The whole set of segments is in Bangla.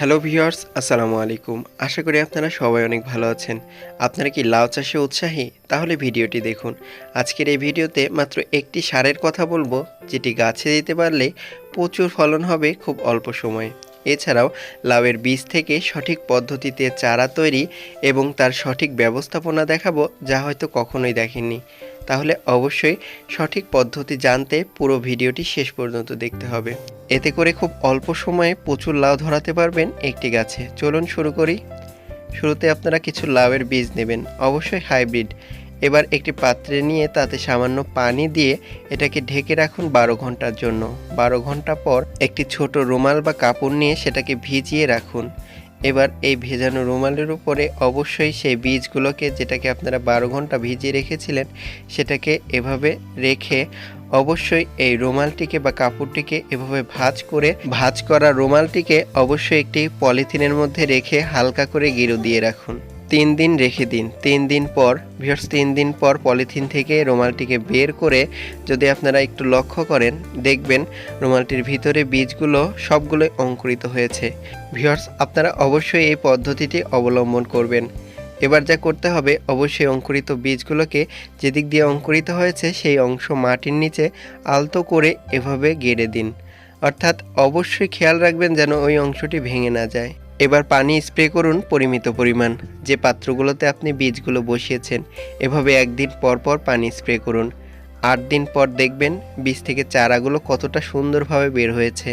হ্যালো ভিউয়ার্স, আসসালামু আলাইকুম। আশা করি আপনারা সবাই অনেক ভালো আছেন। আপনারা কি লাউ চাষে উৎসাহী? তাহলে ভিডিওটি দেখুন। আজকের এই ভিডিওতে মাত্র একটি সারের কথা বলব, যেটি গাছে দিতে পারলে প্রচুর ফলন হবে খুব অল্প সময়ে। এছাড়াও লাউয়ের বীজ থেকে সঠিক পদ্ধতিতে চারা তৈরি এবং তার সঠিক ব্যবস্থাপনা দেখাবো, যা হয়তো কখনোই দেখেননি। তাহলে অবশ্যই সঠিক পদ্ধতি জানতে পুরো ভিডিওটি শেষ পর্যন্ত দেখতে হবে। এতে করে খুব অল্প সময়ে প্রচুর লাউ ধরাতে পারবেন একটি গাছে। চলুন শুরু করি। শুরুতে আপনারা কিছু লাউয়ের বীজ নেবেন, অবশ্যই হাইব্রিড। এবার একটি পাত্রে নিয়ে তাতে সামান্য পানি দিয়ে এটাকে ঢেকে রাখুন বারো ঘণ্টার জন্য। বারো ঘণ্টা পর একটি ছোট রুমাল বা কাপড় নিয়ে সেটাকে ভিজিয়ে রাখুন। এবার এই ভেজানো রুমালের উপরে অবশ্যই সেই বীজগুলোকে, যেটাকে আপনারা বারো ঘণ্টা ভিজিয়ে রেখেছিলেন, সেটাকে এভাবে রেখে অবশ্যই এই রুমালটিকে বা কাপড়টিকে এভাবে ভাঁজ করে, ভাঁজ করা রুমালটিকে অবশ্যই একটি পলিথিনের মধ্যে রেখে হালকা করে গিরো দিয়ে রাখুন। তিন দিন রেখে দিন। তিন দিন পর ভিউয়ার্স তিন দিন পর পলিথিন থেকে রুমালটিকে বের করে যদি আপনারা একটু লক্ষ্য করেন, দেখবেন রুমালটির ভিতরে বীজগুলো সবগুলো অঙ্কুরিত হয়েছে। ভিউয়ার্স, আপনারা অবশ্যই এই পদ্ধতিটি অবলম্বন করবেন। এবার যা করতে হবে, অবশ্যই অঙ্কুরিত বীজগুলোকে যেদিক দিয়ে অঙ্কুরিত হয়েছে, সেই অংশ মাটির নিচে আলতো করে এভাবে গেড়ে দিন। অর্থাৎ অবশ্যই খেয়াল রাখবেন যেন ওই অংশটি ভেঙে না যায়। এবার পানি স্প্রে করুন পরিমিত পরিমাণ। যে পাত্রগুলোতে আপনি বীজগুলো বসিয়েছেন, এভাবে একদিন পর পর পানি স্প্রে করুন। আট দিন পর দেখবেন বীজ থেকে চারাগুলো কতটা সুন্দরভাবে বের হয়েছে।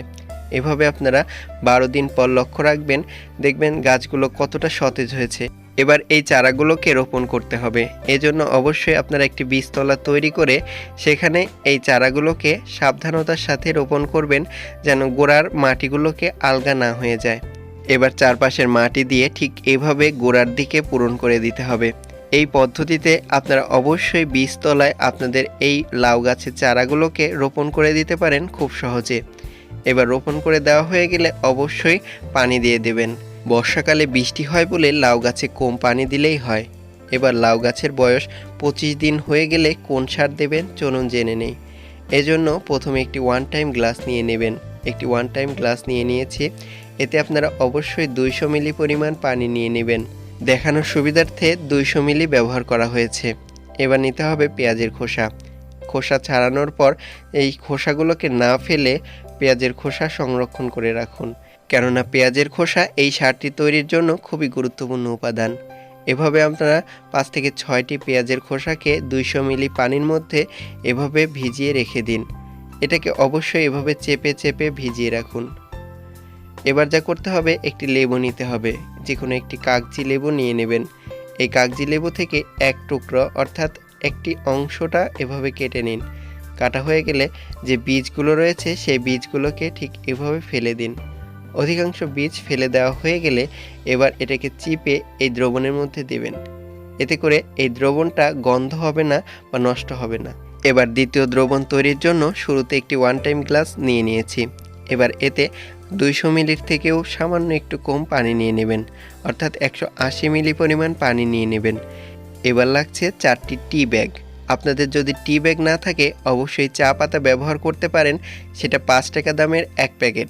এভাবে আপনারা বারো দিন পর লক্ষ্য রাখবেন, দেখবেন গাছগুলো কতটা সতেজ হয়েছে। এবার এই চারাগুলোকে রোপণ করতে হবে। এজন্য অবশ্যই আপনারা একটি বীজতলা তৈরি করে সেখানে এই চারাগুলোকে সাবধানতার সাথে রোপণ করবেন, যেন গোড়ার মাটিগুলোকে আলগা না হয়ে যায়। এবার চারপাশের মাটি দিয়ে ঠিক এভাবে গোড়ার দিকে পূরণ করে দিতে হবে। এই পদ্ধতিতে আপনারা অবশ্যই বীজতলায় আপনাদের এই লাউ গাছের চারাগুলোকে রোপণ করে দিতে পারেন খুব সহজে। এবার রোপণ করে দেওয়া হয়ে গেলে অবশ্যই পানি দিয়ে দেবেন। বর্ষাকালে বৃষ্টি হয় বলে লাউ গাছে কম পানি দিলেই হয়। এবার লাউ গাছের বয়স পঁচিশ দিন হয়ে গেলে কোন সার দেবেন চলুন জেনে নেই। এজন্য প্রথমে একটি ওয়ান টাইম গ্লাস নিয়ে নেবেন। একটি ওয়ান টাইম গ্লাস নিয়ে নিয়েছি। এতে আপনারা অবশ্যই দুইশো মিলি পরিমাণ পানি নিয়ে নেবেন। দেখানোর সুবিধার্থে দুইশো মিলি ব্যবহার করা হয়েছে। এবার নিতে হবে পেঁয়াজের খোসা। খোসা ছাড়ানোর পর এই খোসাগুলোকে না ফেলে পেঁয়াজের খোসা সংরক্ষণ করে রাখুন। কেননা পেঁয়াজের খোসা এই সারটি তৈরির জন্য খুবই গুরুত্বপূর্ণ উপাদান। এভাবে আপনারা পাঁচ থেকে ছয়টি পেঁয়াজের খোসাকে দুইশো মিলি পানির মধ্যে এভাবে ভিজিয়ে রেখে দিন। এটাকে অবশ্যই এভাবে চেপে চেপে ভিজিয়ে রাখুন। এবার যা করতে হবে, একটি লেবু নিতে হবে। যে কোনো একটি কাগজি লেবু নিয়ে নেবেন। এই কাগজি লেবু থেকে এক টুকরো, অর্থাৎ একটি অংশটা এভাবে কেটে নিন। কাটা হয়ে গেলে যে বীজগুলো রয়েছে, সেই বীজগুলোকে ঠিক এভাবে ফেলে দিন। অধিকাংশ বীজ ফেলে দেওয়া হয়ে গেলে এবার এটাকে চিপে এই দ্রবণের মধ্যে দেবেন। এতে করে এই দ্রবণটা গন্ধ হবে না বা নষ্ট হবে না। এবার দ্বিতীয় দ্রবণ তৈরির জন্য শুরুতে একটি ওয়ান টাইম গ্লাস নিয়ে নিয়েছি। এবার এতে দুইশো মিলির থেকেও সামান্য একটু কম পানি নিয়ে নেবেন, অর্থাৎ একশো আশি মিলি পরিমাণ পানি নিয়ে নেবেন। এবার লাগছে চারটি টি ব্যাগ। আপনাদের যদি টি ব্যাগ না থাকে, অবশ্যই চা পাতা ব্যবহার করতে পারেন, সেটা পাঁচ টাকা দামের এক প্যাকেট।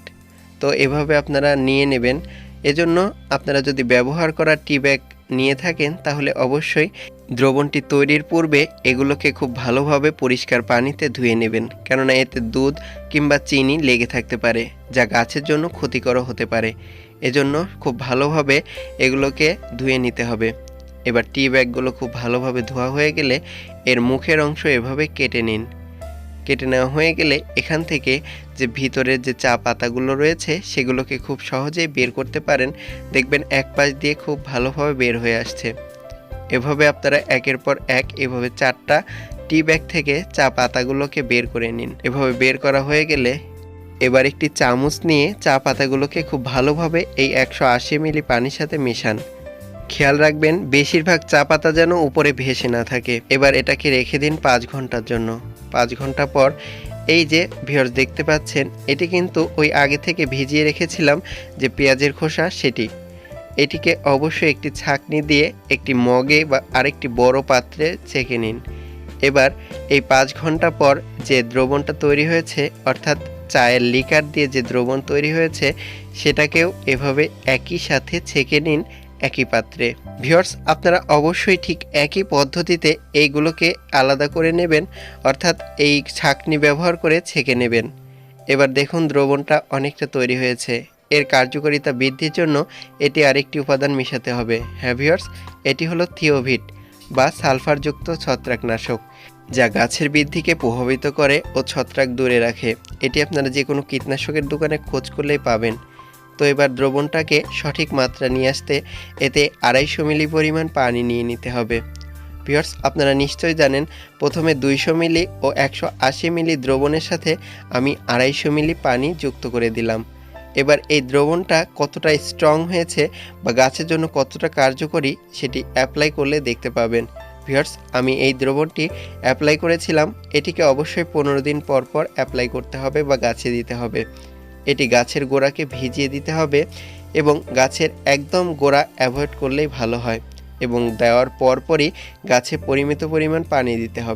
তো এভাবে আপনারা নিয়ে নেবেন। এজন্য আপনারা যদি ব্যবহার করা টি ব্যাগ নিয়ে থাকেন, তাহলে অবশ্যই দ্রবণটি তৈরির পূর্বে এগুলোকে খুব ভালোভাবে পরিষ্কার পানিতে ধুয়ে নেবেন। কেননা এতে দুধ কিংবা চিনি লেগে থাকতে পারে, যা গাছের জন্য ক্ষতিকর হতে পারে। এজন্য খুব ভালোভাবে এগুলোকে ধুয়ে নিতে হবে। এবার টি ব্যাগগুলো খুব ভালোভাবে ধোয়া হয়ে গেলে এর মুখের অংশ এভাবে কেটে নিন। কেটে নেওয়া হয়ে গেলে এখান থেকে যে ভিতরের যে চা পাতাগুলো রয়েছে সেগুলোকে খুব সহজেই বের করতে পারেন। দেখবেন এক পাশ দিয়ে খুব ভালোভাবে বের হয়ে আসছে। এভাবে আপনারা একের পর এক এভাবে চারটা টি ব্যাগ থেকে চা পাতাগুলোকে বের করে নিন। এভাবে বের করা হয়ে গেলে এবার একটি চামচ নিয়ে চা পাতাগুলোকে খুব ভালোভাবে এই একশো আশি মিলি পানির সাথে মেশান। খেয়াল রাখবেন, বেশিরভাগ চা পাতা যেন উপরে ভেসে না থাকে। এবার এটাকে রেখে দিন পাঁচ ঘণ্টার জন্য। পাঁচ ঘণ্টা পর এই যে ভিউয়ার্স দেখতে পাচ্ছেন, এটি কিন্তু ওই আগে থেকে ভিজিয়ে রেখেছিলাম যে পেঁয়াজের খোসা, সেটি। এটিকে অবশ্যই একটি ছাঁকনি দিয়ে একটি মগে বা আরেকটি বড় পাত্রে ছেঁকে নিন। এবার এই পাঁচ ঘণ্টা পর যে দ্রবণটা তৈরি হয়েছে, অর্থাৎ চায়ের লিকার দিয়ে যে দ্রবণ তৈরি হয়েছে, সেটাকেও এভাবে একই সাথে ছেঁকে নিন একই পাত্রে। ভিওর্স আপনারা অবশ্যই ঠিক একই পদ্ধতিতে এইগুলোকে আলাদা করে নেবেন, অর্থাৎ এই ছাঁকনি ব্যবহার করে ছেঁকে নেবেন। এবার দেখুন দ্রবণটা অনেকটা তৈরি হয়েছে। এর কার্যকারিতা বৃদ্ধির জন্য এটি আরেকটি উপাদান মেশাতে হবে। হ্যাঁ ভিউয়ার্স, এটি হলো থিওভিট বা সালফারযুক্ত ছত্রাকনাশক, যা গাছের বৃদ্ধিকে প্রভাবিত করে ও ছত্রাক দূরে রাখে। এটি আপনারা যে কোনো কীটনাশকের দোকানে খোঁজ করলেই পাবেন। তো এবার দ্রবণটাকে সঠিক মাত্রা নিয়ে আসতে এতে আড়াইশো মিলি পরিমাণ পানি নিয়ে নিতে হবে। ভিউয়ার্স, আপনারা নিশ্চয়ই জানেন, প্রথমে দুইশো মিলি ও একশো আশি মিলি দ্রবণের সাথে আমি আড়াইশো মিলি পানি যুক্ত করে দিলাম। এবার এই দ্রবণটা কতটা স্ট্রং হয়েছে বা গাছের জন্য কতটা কার্যকরী সেটি অ্যাপ্লাই করলে দেখতে পাবেন। ভিউয়ার্স, আমি এই দ্রবণটি অ্যাপ্লাই করেছিলাম, এটিকে অবশ্যই পনেরো দিন পর পর অ্যাপ্লাই করতে হবে বা গাছে দিতে হবে। এটি গাছের গোড়াকে ভিজিয়ে দিতে হবে এবং গাছের একদম গোড়া অ্যাভয়েড করলেই ভালো হয় এবং দেওয়ার পরপরই গাছে পরিমিত পরিমাণ পানি দিতে হবে।